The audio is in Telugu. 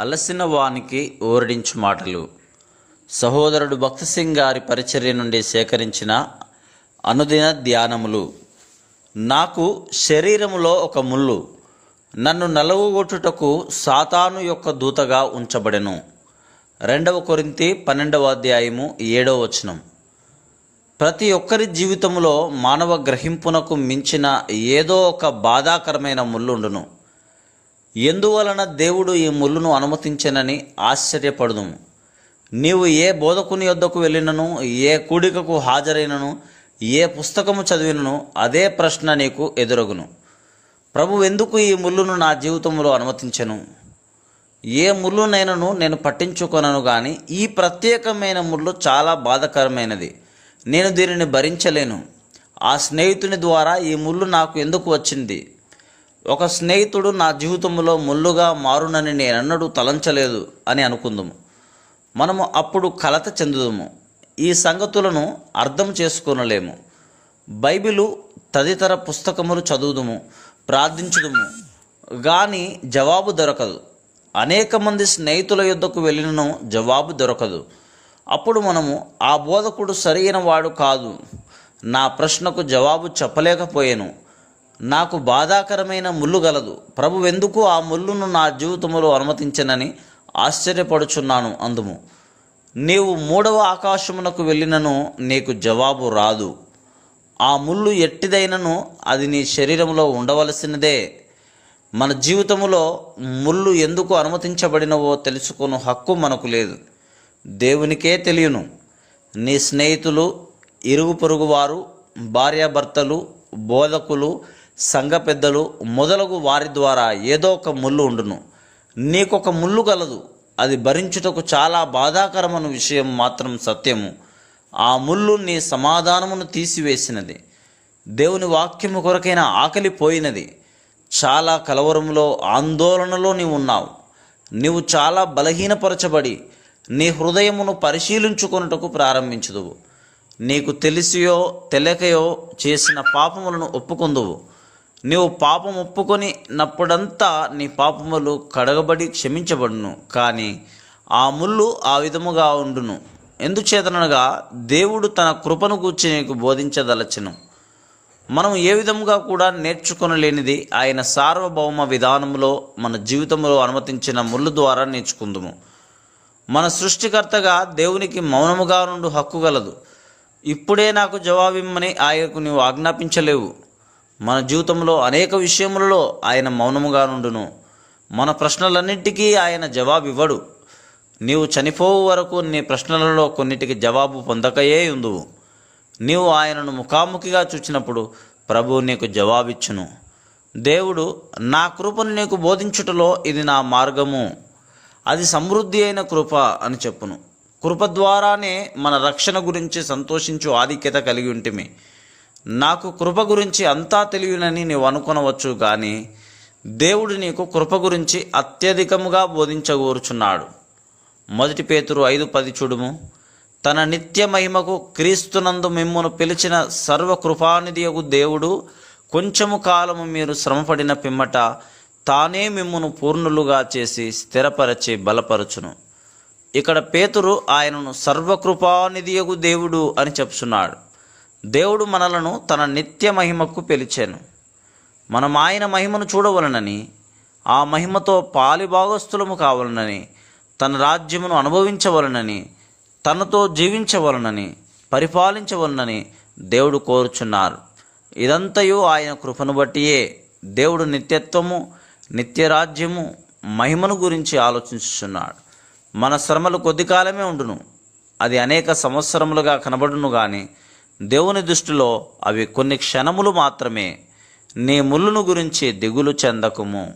అలసిన వానికి ఓరడించు మాటలు. సహోదరుడు భక్తసింగ్ గారి పరిచర్య నుండి సేకరించిన అనుదిన ధ్యానములు. నాకు శరీరములో ఒక ముళ్ళు. నన్ను నలుగుగొట్టుటకు సాతాను యొక్క దూతగా ఉంచబడెను. రెండవ కొరింతి పన్నెండవ అధ్యాయము ఏడవ వచనం. ప్రతి ఒక్కరి జీవితంలో మానవ గ్రహింపునకు మించిన ఏదో ఒక బాధాకరమైన ముళ్ళుండును. ఎందువలన దేవుడు ఈ ముళ్ళును అనుమతించనని ఆశ్చర్యపడుదుము? నీవు ఏ బోధకుని యొద్దకు వెళ్ళినను ఏ కూడికకు హాజరైనను ఏ పుస్తకము చదివినను అదే ప్రశ్న నీకు ఎదురగును. ప్రభు ఎందుకు ఈ ముళ్ళును నా జీవితంలో అనుమతించను? ఏ ముళ్ళునైనను నేను పట్టించుకొనను కానీ ఈ ప్రత్యేకమైన ముళ్ళు చాలా బాధకరమైనది. నేను దీనిని భరించలేను. ఆ స్నేహితుని ద్వారా ఈ ముళ్ళు నాకు ఎందుకు వచ్చింది? ఒక స్నేహితుడు నా జీవితంలో ముళ్ళుగా మారునని నేనన్నడూ తలంచలేదు అని అనుకుందుము. మనము అప్పుడు కలత చెందుదుము. ఈ సంగతులను అర్థం చేసుకొనలేము. బైబిలు తదితర పుస్తకములు చదువుదుము ప్రార్థించుదుము కానీ జవాబు దొరకదు. అనేక మంది స్నేహితుల యుద్ధకు వెళ్ళినను జవాబు దొరకదు. అప్పుడు మనము ఆ బోధకుడు సరైన వాడు కాదు. నా ప్రశ్నకు జవాబు చెప్పలేకపోయాను. నాకు బాధాకరమైన ముళ్ళు గలదు. ప్రభు ఎందుకు ఆ ముళ్ళును నా జీవితంలో అనుమతించనని ఆశ్చర్యపడుచున్నాను అందుము. నీవు మూడవ ఆకాశమునకు వెళ్ళినను నీకు జవాబు రాదు. ఆ ముళ్ళు ఎట్టిదైనను అది నీ శరీరంలో ఉండవలసినదే. మన జీవితంలో ముళ్ళు ఎందుకు అనుమతించబడినవో తెలుసుకుని హక్కు మనకు లేదు. దేవునికే తెలియను. నీ స్నేహితులు ఇరుగు పొరుగు వారు భార్యాభర్తలు బోధకులు సంఘ పెద్దలు మొదలగు వారి ద్వారా ఏదో ఒక ముళ్ళు ఉండును. నీకొక ముళ్ళు కలదు అది భరించుటకు చాలా బాధాకరమైన విషయం మాత్రం సత్యము. ఆ ముళ్ళు నీ సమాధానమును తీసివేసినది. దేవుని వాక్యము కొరకైన ఆకలి పోయినది. చాలా కలవరంలో ఆందోళనలో నీవు ఉన్నావు. నీవు చాలా బలహీనపరచబడి నీ హృదయమును పరిశీలించుకొనుటకు ప్రారంభించుదువు. నీకు తెలిసియో తెలియకయో చేసిన పాపములను ఒప్పుకొందువు. నీవు పాపం ఒప్పుకొని నప్పుడంతా నీ పాపములు కడగబడి క్షమించబడును కానీ ఆ ముళ్ళు ఆ విధముగా ఉండును. ఎందుచేతనగా దేవుడు తన కృపను గూర్చి నీకు బోధించదలచను. మనం ఏ విధముగా కూడా నేర్చుకొనలేనిది ఆయన సార్వభౌమ విధానంలో మన జీవితంలో అనుమతించిన ముళ్ళు ద్వారా నేర్చుకుందుము. మన సృష్టికర్తగా దేవునికి మౌనముగా నుండి హక్కు గలదు. ఇప్పుడే నాకు జవాబిమ్మని ఆయనకు నీవు ఆజ్ఞాపించలేవు. మన జీవితంలో అనేక విషయములలో ఆయన మౌనముగా నుండును. మన ప్రశ్నలన్నింటికీ ఆయన జవాబు ఇవ్వడు నీవు చనిపోవు వరకు నీ ప్రశ్నలలో కొన్నిటికి జవాబు పొందకయే ఉందువు. నీవు ఆయనను ముఖాముఖిగా చూచినప్పుడు ప్రభువు నీకు జవాబిచ్చును. దేవుడు నా కృపను నీకు బోధించుటలో ఇది నా మార్గము. అది సమృద్ధి అయిన కృప అని చెప్పును. కృప ద్వారానే మన రక్షణ గురించి సంతోషించు ఆధిక్యత కలిగి ఉంటిమి. నాకు కృప గురించి అంతా తెలియనని నీవు అనుకొనవచ్చు కానీ దేవుడు నీకు కృప గురించి అత్యధికముగా బోధించగోరుచున్నాడు. మొదటి పేతురు ఐదు పది చూడుము. తన నిత్య మహిమకు క్రీస్తునందు మిమ్మును పిలిచిన సర్వకృపానిధియగు దేవుడు కొంచెము కాలము మీరు శ్రమపడిన పిమ్మట తానే మిమ్మును పూర్ణులుగా చేసి స్థిరపరచి బలపరచును. ఇక్కడ పేతురు ఆయనను సర్వకృపానిధియగు దేవుడు అని చెప్తున్నాడు దేవుడు మనలను తన నిత్య మహిమకు పిలిచాను. మనం ఆయన మహిమను చూడవలనని ఆ మహిమతో పాలిభాగస్థులము కావాలనని తన రాజ్యమును అనుభవించవలనని తనతో జీవించవలనని పరిపాలించవలనని దేవుడు కోరుచున్నారు. ఇదంతయు ఆయన కృపను బట్టియే దేవుడు నిత్యత్వము నిత్యరాజ్యము మహిమను గురించి ఆలోచించుచున్నాడు. మన శ్రమలు కొద్ది కాలమే ఉండును. అది అనేక సంవత్సరములుగా కనబడును కానీ దేవుని దృష్టిలో అవి కొన్ని క్షణములు మాత్రమే నీ ముళ్ళును గురించి దిగులు చెందకుము.